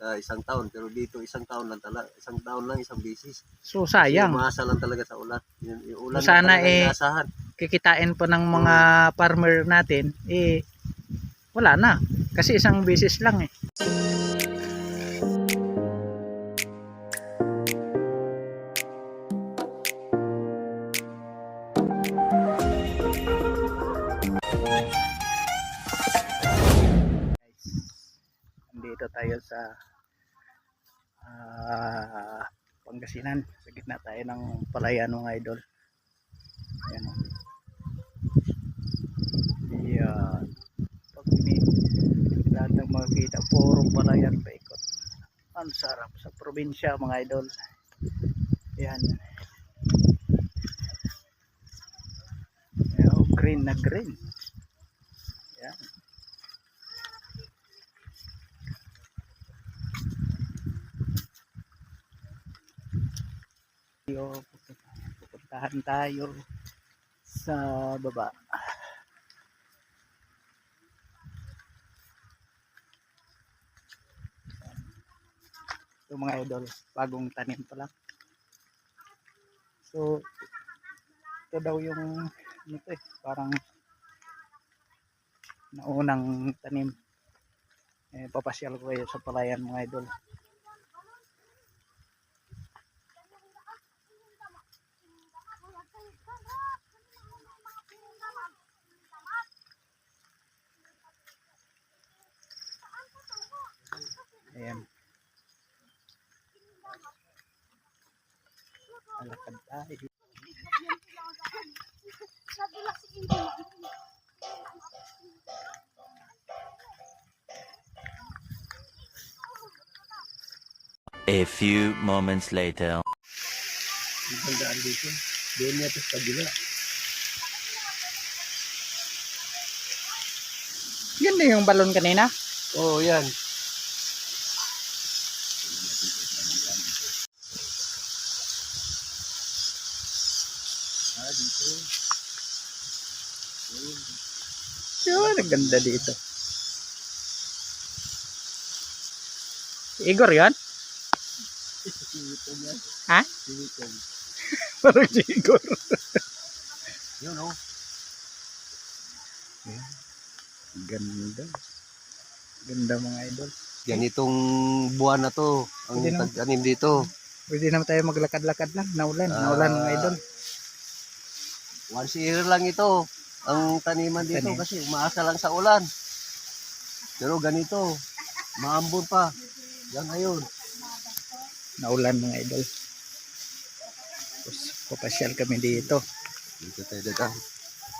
sa isang taon. Pero dito isang taon lang talaga, isang taon lang isang bisis. So sayang. Umaasa lang talaga sa ulan. Yung, yung ulan So, sana eh, inaasahan. Kikitain po ng mga farmer natin, eh, wala na. Kasi isang beses lang eh. Nandito tayo sa ah, Pangasinan. Sa gitna tayo ng palayan mga idol. Ayan o. Ayan. Pag ini lahat ng makikita, puro palayan paikot. Ang sarap sa probinsya mga idol. Ayan. Ayan, oh, green na green. Ayan. Tayo pupuntahan tayo sa baba. Ito mga idol bagong tanim pa lang. So ito daw yung ano to eh, parang naunang tanim. Eh, papasyal ko kayo sa palayan mga idol Ayan. Alakad tayo. A few moments later. Ibang daan dito. Doon niya sa kabila. Yun na yung balon kanina. Oo, oh, yan. Ah, dito. Yun, ang ganda dito. Igor yan? Ha? Parang si Igor. Yun, oh. Ganda. Ganda mga idol. Ganitong buwan na to. Ang tag-anim dito. Pwede naman tayo maglakad-lakad lang. Naulan. Naulan mga Ah. idol. Once a year lang ito. Ang taniman dito Tanim. kasi umaasa lang sa ulan. Pero ganito, maambon pa. Yan ayun. Naulan mga idol. Tapos papasyal kami dito. Dito tayo dadaan.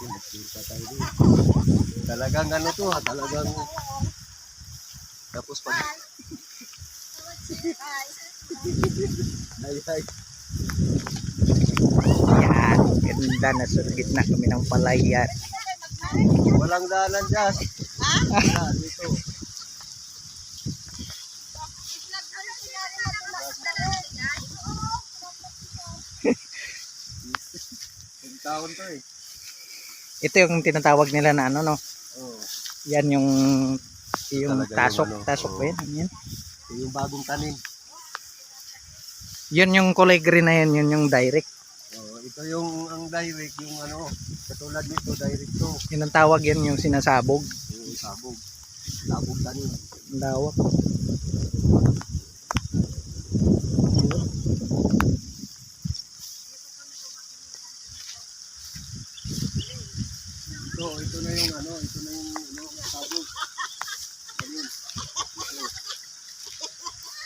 Magpunta tayo dito. Talagang ano to ha, talagang tapos pag ay ay Ganda na sa gitna kami ng palayan. walang daanan dyan. Wala dito. Yung taon to eh. Ito yung tinatawag nila na ano no. Oh, Yan yung yung Talaga yung tasok. ano, tasok ba yan? Yan? yung bagong tanim. Yun yung kulay green na yan. Yun yung direct. Ito yung ang direct yung ano, katulad nito direct to. Yun ang tawag yan yung sinasabog. Yung sabog. Sabog tanim. Ang lawak. Ito, ito na yung ano, ito na yung ano, sabog.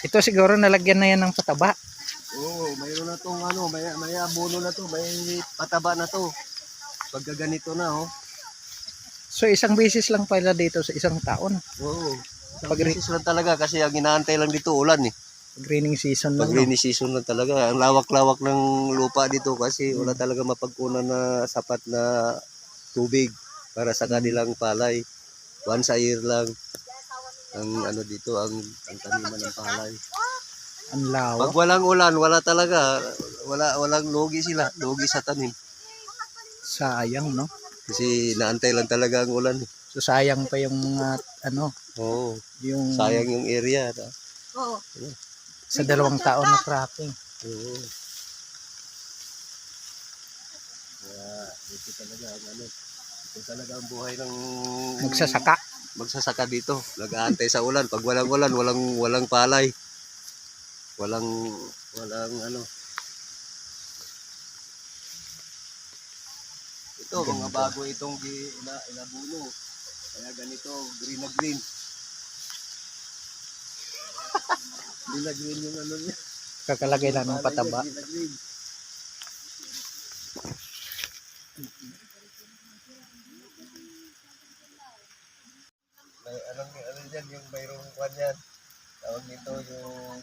Ito siguro nalagyan na yan ng pataba. Oo, mayroon na tong ano, may, may abono na to, may pataba na to. Pagka ganito na, oh. So isang beses lang pala dito sa isang taon. Oo. Pag- Pag lang talaga kasi ang inaantay lang dito ulan eh. Pag raining season Pag lang. no? rainy season lang talaga. Ang lawak-lawak ng lupa dito kasi wala talaga mapagkunan na sapat na tubig para sa kanilang palay. Once a year lang ang ano dito ang ang taniman ng palay. Ang Pag lawak. walang ulan, wala talaga. Wala walang lugi sila, lugi sa tanim. Sayang no. Kasi naantay lang talaga ang ulan. eh. So sayang pa yung mga ano, Oo, yung sayang yung area. Na. Oo. Sa dalawang taon na cropping. Oo. Kaya, ito talaga ang ano, ito talaga ang buhay ng Magsasaka. magsasaka dito. Nag-aantay sa ulan. Pag walang ulan, walang walang palay. Walang walang ano. Ito, mga bago itong di, ina, inabuno. Kaya ganito, green na green. green na green yung ano niya. Kakalagay lang ng pataba. Green na green. May anong ano yan, yung mayroong kwan yan. Tawag nito yung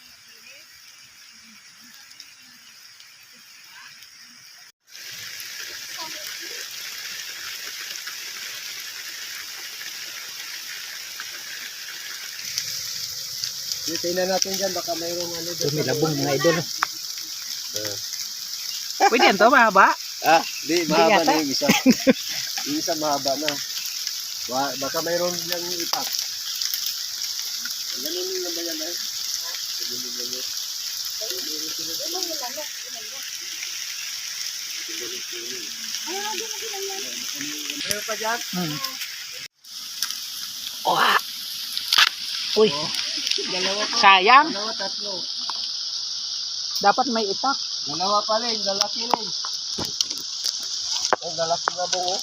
Tingnan natin dyan, baka mayroong ano dyan. Lumilabong mga idol. Ah. Pwede yan to, mahaba. Ah, di, mahaba yata. na yung isa. yung isa mahaba na. Ba- Baka mayroon lang ipak. Ganun yung naman yan eh. Ganun yung naman. Mayroon pa dyan? Hmm. Oha! Uy, Dalawa pa. sayang. Dalawa, tatlo. Dapat may itak. Dalawa pa rin, lalaki rin. Oh, lalaki na po, oh.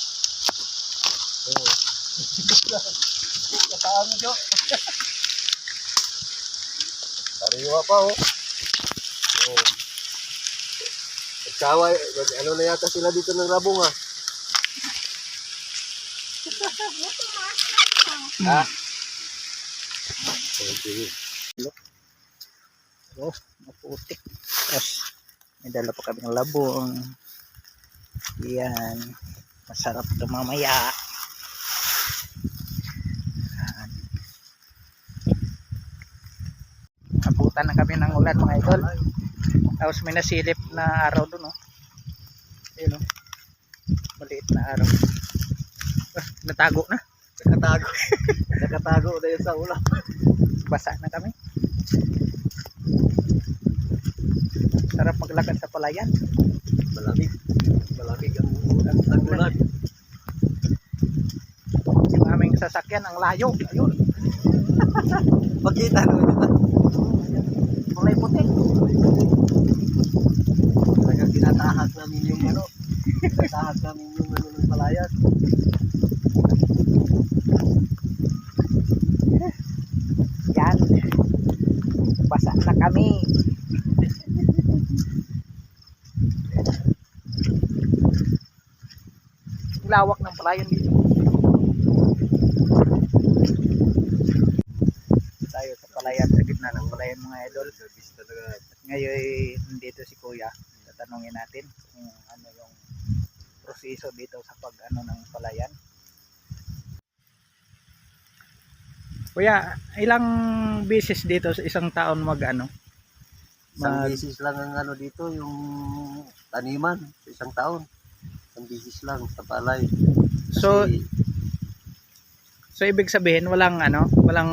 Kataan Jo. Sariwa pa, oh. Oh. Nagsawa, nag- ano na yata sila dito ng rabong, ah. ha? Okay. Oh, maputik. Tapos, may dala pa kami ng labong. Yan. Masarap ito mamaya. Yan. Abutan na kami ng ulan mga idol. Tapos may nasilip na araw doon, oh. Ayun, oh. Maliit na araw. Ah, natago na. Nakatago. Nakatago na yun sa ulan. Basa na kami. Sarap maglakad sa palayan. Malamig. Malamig ang ulan. Yung aming sasakyan ang layo. Ayun. Pagkita naman ito. Kulay puti. Talagang tinatahak namin yung ano. Tinatahak namin yung ano ng palayan. Yan. Basa na kami. Lawak ng palayan dito. Tayo sa palayan, sa gitna ng palayan mga idol. At ngayon nandito si Kuya. Tatanungin natin kung ano yung proseso dito sa pag ano ng palayan. Kuya, ilang beses dito sa isang taon mag ano? Isang Mag- beses lang ang ano dito, yung taniman sa isang taon. Isang beses lang sa palay. So, Kasi, so ibig sabihin walang ano, walang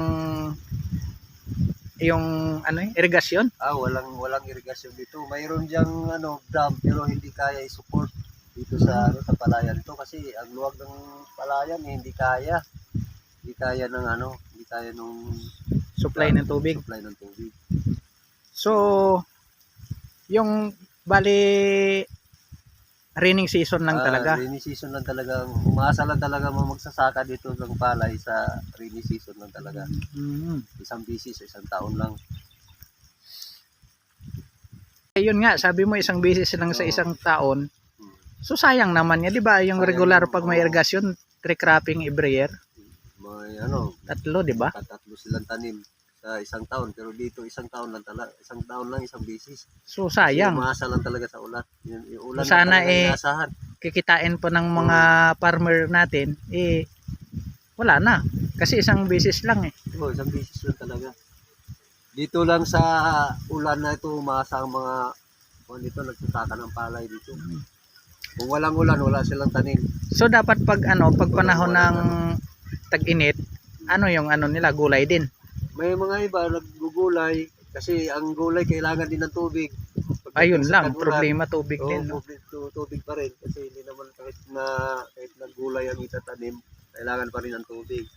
yung ano, eh, irigasyon? ah, walang walang irigasyon dito. Mayroon diyang ano, dam pero hindi kaya i-support dito sa ano sa palayan to kasi ang luwag ng palayan eh, hindi kaya. Hindi kaya ng ano, kaya nung Supply ng tubig. supply ng tubig. So, yung bali raining season lang Ah, talaga. rainy season lang talaga. Umaasa lang talaga mga magsasaka dito ng palay sa rainy season lang talaga. Mm. Isang beses, isang taon lang. Ayun nga, sabi mo isang beses lang sa Oo. isang taon. Hmm. So sayang naman niya, 'di ba? Yung Sayang regular pag may irrigation, tree cropping every year. May ano, Tatlo, 'di ba? tatatlo silang tanim sa isang taon. Pero dito isang taon lang talaga, isang taon lang isang bisis. So Kasi sayang. Umaasa lang talaga sa ulan. Yung, yung ulan lang Sana eh, inaasahan. Kikitain po ng mga farmer natin eh wala na. Kasi isang beses lang eh. Oo, isang bisis lang talaga. Dito lang sa ulan na ito, umaasa ang mga kung dito nagsasaka ng palay dito. Kung walang ulan, wala silang tanim. So dapat pag ano, pag panahon ng tag-init, ano yung ano nila, gulay din. May mga iba naggugulay kasi ang gulay kailangan din ng tubig. Pag Ayun lang, tag-ulan, problema tubig oo, din. No? tubig, tu- tubig pa rin kasi hindi naman kahit na kahit na gulay ang itatanim, kailangan pa rin ng tubig.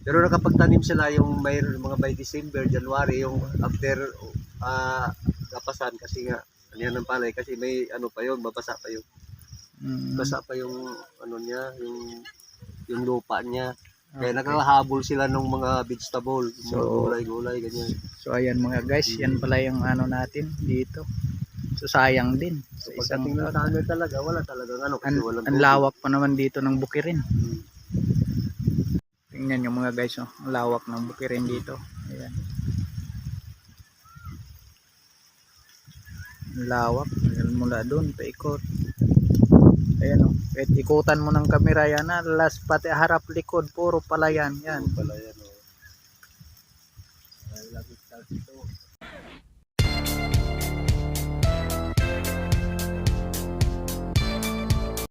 Pero nakapagtanim sila yung may mga by December, January, yung after ah kapasan kasi nga ano ng palay kasi may ano pa yun, babasa pa yung Mm, basa pa yung ano niya, yung yung lupa niya. Kaya okay. nakahabol sila ng mga vegetable, mga So, gulay-gulay, ganyan. So ayan mga guys, yan pala yung ano natin dito. So sayang din sa isang Pagdating ng summer talaga, wala talagang ano kasi ang, walang ang lawak pa naman dito ng bukirin. Hmm. Tingnan nyo mga guys, oh, ang lawak ng bukirin dito. Ayan. Ang lawak, mula doon, paikot. Ayan o, kahit ikutan mo ng kamera yan, last pati harap likod, puro pala yan. Yan. Pala